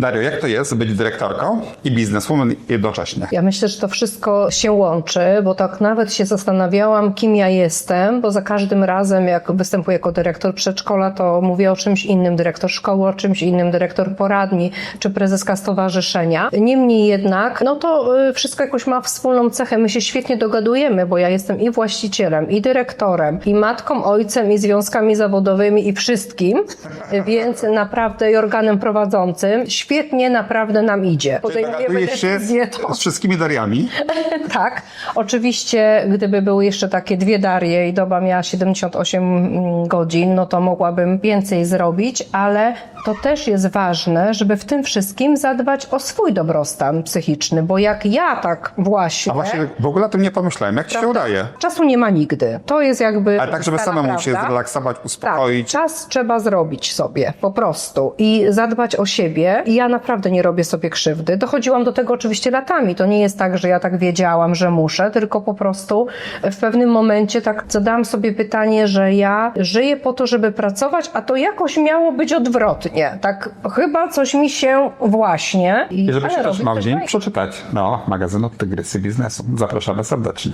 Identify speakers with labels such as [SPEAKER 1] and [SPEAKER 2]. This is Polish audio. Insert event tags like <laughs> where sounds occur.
[SPEAKER 1] Dario, jak to jest być dyrektorką i bizneswoman jednocześnie?
[SPEAKER 2] Ja myślę, że to wszystko się łączy, bo tak nawet się zastanawiałam, kim ja jestem, bo za każdym razem, jak występuję jako dyrektor przedszkola, to mówię o czymś innym, dyrektor szkoły o czymś innym, dyrektor poradni, czy prezeska stowarzyszenia. Niemniej jednak, no to y, wszystko jakoś ma wspólną cechę. My się świetnie dogadujemy, bo ja jestem i właścicielem, i dyrektorem, i matką, ojcem, i związkami zawodowymi, i wszystkim, <laughs> więc naprawdę i organem prowadzącym. Świetnie naprawdę nam idzie. Podejmujemy
[SPEAKER 1] się
[SPEAKER 2] decyzje, to...
[SPEAKER 1] z wszystkimi Dariami. <laughs>
[SPEAKER 2] Tak, oczywiście, gdyby były jeszcze takie dwie Darie i doba miała 78 godzin, no to mogłabym więcej zrobić, ale to też jest ważne, żeby w tym wszystkim zadbać o swój dobrostan psychiczny, bo jak ja tak właśnie.
[SPEAKER 1] A właśnie w ogóle o tym nie pomyślałem. Jak ci się udaje?
[SPEAKER 2] Czasu nie ma nigdy. To jest jakby.
[SPEAKER 1] Ale tak, żeby samemu się
[SPEAKER 2] prawda.
[SPEAKER 1] zrelaksować,
[SPEAKER 2] Tak,
[SPEAKER 1] uspokoić.
[SPEAKER 2] czas trzeba zrobić sobie, po prostu. I zadbać o siebie. I ja naprawdę nie robię sobie krzywdy. Dochodziłam do tego oczywiście latami. To nie jest tak, że ja tak wiedziałam, że muszę, tylko po prostu w pewnym momencie tak zadałam sobie pytanie, że ja żyję po to, żeby pracować, a to jakoś miało być odwrotnie. Tak chyba coś mi się właśnie...
[SPEAKER 1] I żeby
[SPEAKER 2] ale
[SPEAKER 1] się też
[SPEAKER 2] robię
[SPEAKER 1] mogli
[SPEAKER 2] fajnie.
[SPEAKER 1] przeczytać no, magazynu Tygrysy Biznesu. Zapraszamy serdecznie.